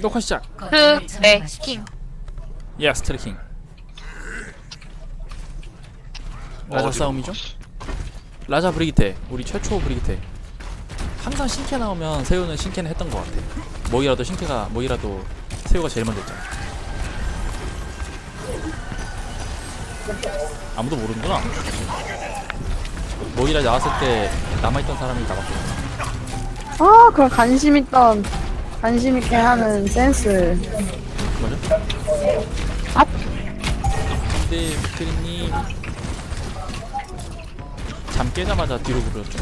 녹화 시작. 그, 네, 킹. 예, 스트레킹. 라자 싸움이죠? 라자 브리기테, 우리 최초 브리기테. 항상 신캐 나오면 세우는 신캐는 했던 것 같아. 뭐이라도 신캐가 뭐이라도 세우가 제일 먼저 했잖아. 아무도 모르는구나. 모이라 나왔을 때 남아있던 사람이 없어. 아, 그런 관심 있던, 관심 있게 하는 센스. 뭐죠? 아. 근데 비트리님 잠 깨자마자 뒤로 부르셨죠?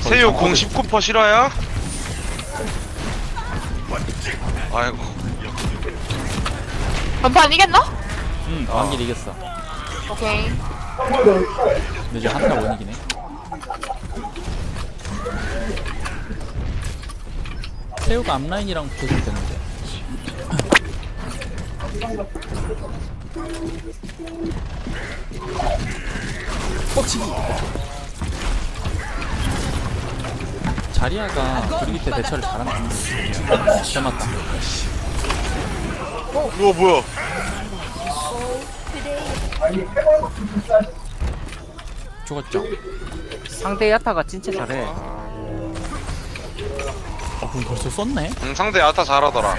세요 공 19% 실화야? 아이고 전판 이겼나? 응, 왕길 이겼어. 오케이. 근데 이제 한타 못 이기네. 세우가 앞라인이랑 붙어주면 되는데. 뻑치기! 자리아가 브리기테 대처를 잘하는 것 같아. 잘 맞다. 우와 뭐야 죽었죠? 상대 야타가 진짜 잘해. 어, 그럼 벌써 썼네? 응, 상대 야타 잘하더라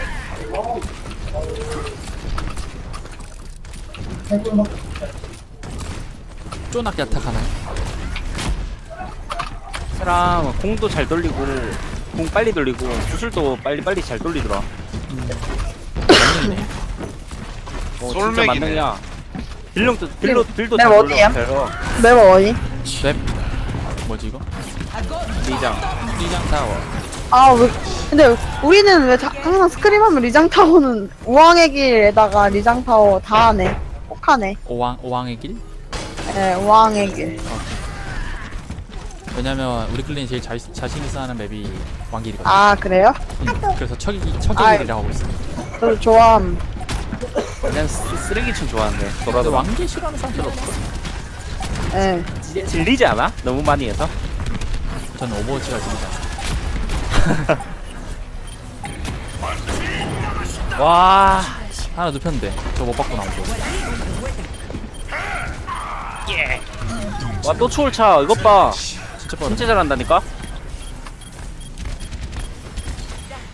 쪼낙 야탁 하나요? 사람 공도 잘 돌리고 공 빨리 돌리고 구슬도 빨리 빨리 잘 돌리더라. 맞네. 어, 진짜 솔맥이네. 만능이야. 딜령도 딜도 딜도 네, 잘 어디야? 돌려. 맵 어디? 랩 뭐지 이거? 리장. 리장 타워 아, 왜, 근데 우리는 왜 자, 항상 스크림하면 리장타워는 우왕의 길에다가 리장타워 다 하네. 꼭 하네. 오왕 오왕의 길? 예, 우왕의 길. 왜냐면 우리 클랜이 제일 자, 자신 있어 하는 맵이 왕길이거든. 아, 그래요? 음, 그래서 척이 아이. 길이라고 하고 있어. 저도 좋아함. 그냥 쓰- 쓰레기촌 좋아하는데. 근데 돌아도 왕길 싫어하는 사람 별로 없어. 예. 질- 질리지 않아? 너무 많이 해서? 저는 오버워치가 재밌지 않아. 와. 하나 눕혔는데 저못 받고 나오고. 와또 초월차 이것 봐. 진짜 빠르. 진짜 잘한다니까?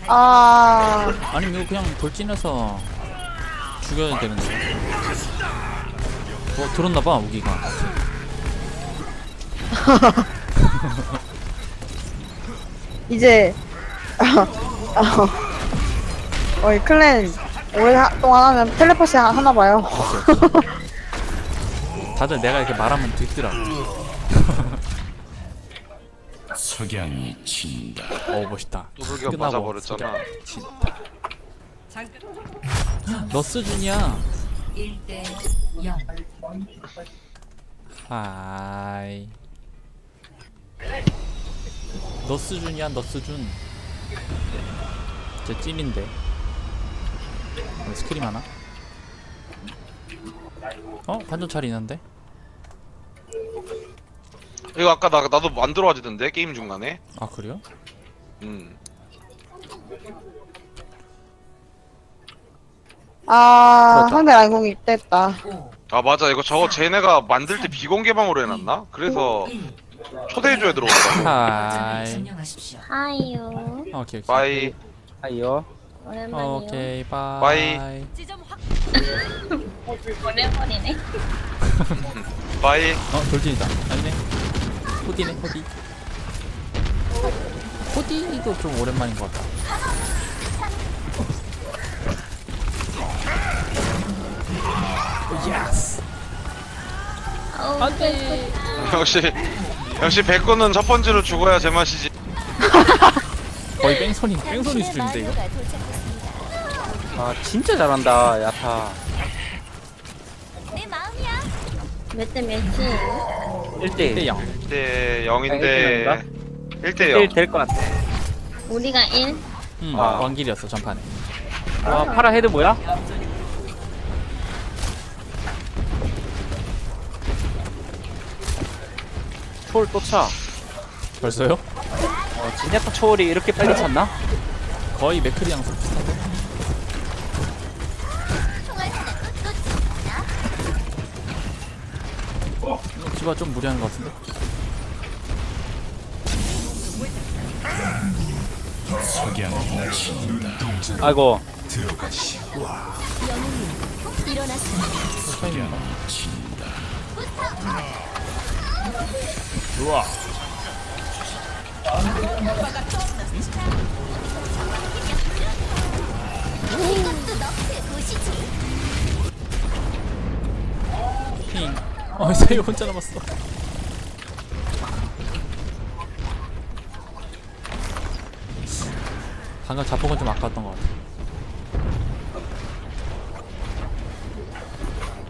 아, 아니면 이거 그냥 돌진해서 죽여야 되는데. 어 들었나봐 무기가. 이제, 어, 이 클랜 오랫동안 하면 텔레파시 하- 하나 봐요. 다들 내가 이렇게 말하면 듣더라. 석양이 친다. 어 멋있다. 두들겨 끝나고 맞아버렸잖아. 진짜. 너스 준이야. 1대 0. 하이. 너스 준이야 너스 준. 제 찐인데. 왜 스크림 하나? 어 관전 차리는데? 이거 아까 나, 나도 안 들어와지던데 게임 중간에 아 그래요? 음. 아, 그렇다. 상대 라인공이 있댔다. 아 맞아 이거 저거 쟤네가 만들 때 비공개방으로 해놨나? 그래서 초대해줘야 들어온다 하이. 하이요. 오케이 오케이. 바이 아이요. 오랜만이요. 오케이 바이. 바이. 오랜만이네. 바이 어 돌진이다. 아니네. 호디네 호디. 호디도 좀 오랜만인 것 같다. 예스. 안돼. 역시 역시 백구는 첫 번째로 죽어야 제맛이지 거의 뺑소니 뺑소니 수준인데 이거. 아 진짜 잘한다 야타. 몇대 몇이? 1대 1대 0. 1대 0인데 1대 0 1될 것 같아. 우리가 1? 음, 아. 왕길이었어 전판에. 와 파라 헤드 뭐야? 초월 또 차. 벌써요? 어, 진야타 초월이 이렇게 빨리 찼나? 거의 맥크리랑 비슷한데 이거 디바 좀 무리하는 것 같은데. 아이고 타이밍 좋아 핑. 어, 세이 혼자 남았어. 방금 자폭은 좀 아까웠던 것 같아.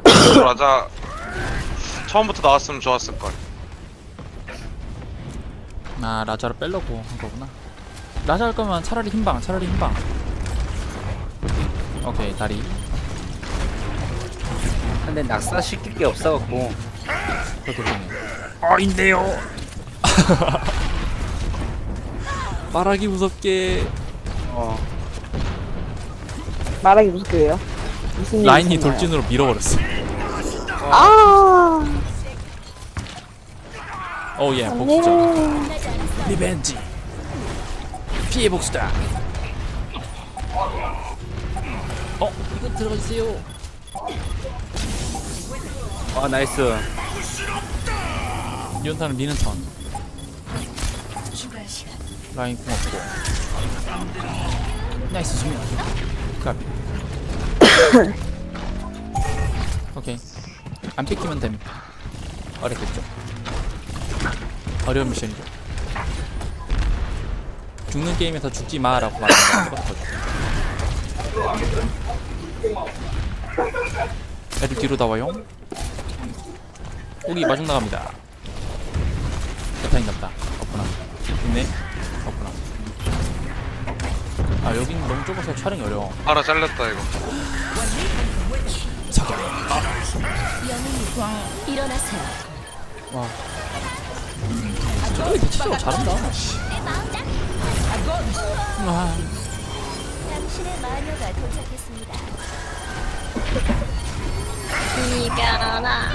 라자 처음부터 나왔으면 좋았을 걸. 아, 라자를 빼려고 한 거구나. 라자 할 거면 차라리 흰방, 차라리 흰방. 오케이, 다리. 근데 낙사 시킬 게 없어갖고 그렇게 되네. 어인데요 말하기 무섭게 어 말하기 무섭게 왜요? 무슨 일이 라인이 있었나요? 돌진으로 밀어버렸어. 오 예, 복수죠. 네. 리벤지. 피해 복수다. 어, 이거 들어가주세요. 아 나이스 연타는 미는 턴. 라인 궁 없고. 나이스 수면. 까비. 오케이. 안 뺏기면 됨. 어렵겠죠. 어려운 미션이죠. 죽는 게임에서 죽지 마라고 말하는 거랑. 애들 뒤로 나와요. 오기 마중 나갑니다. 대타인갑다. 없구나. 있네. 없구나. 아 여긴 너무 좁아서 촬영이 어려워. 알아 잘렸다 이거. 석양. 일어나세요. 와. 저기 대치적으로 잘한다. 와. 당신의 마녀가 도착했습니다. 비벼라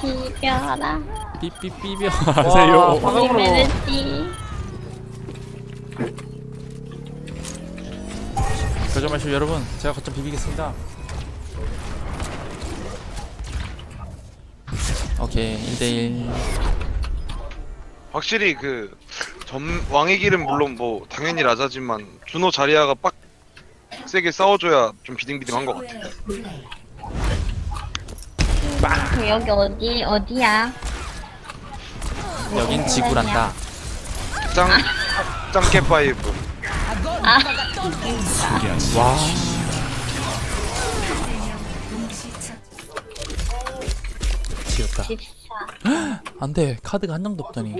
비벼라 삐삐삐벼 하세요. 화강으로 메르시 거짓말쇼 여러분, 제가 거점 비비겠습니다. 오케이, 1대1. 확실히 그 점, 왕의 길은 물론 뭐 당연히 라자지만 준호 자리아가 빡 세게 싸워줘야 좀 비딩비딩한 것 같아. 그 여기 어디 어디야 여긴 지구란다. 짱 짱깨 파이브. 와. 지렸다. 집사 안 돼. 카드가 한 장도 없다니.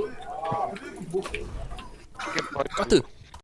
짱깨 파이브. 카드.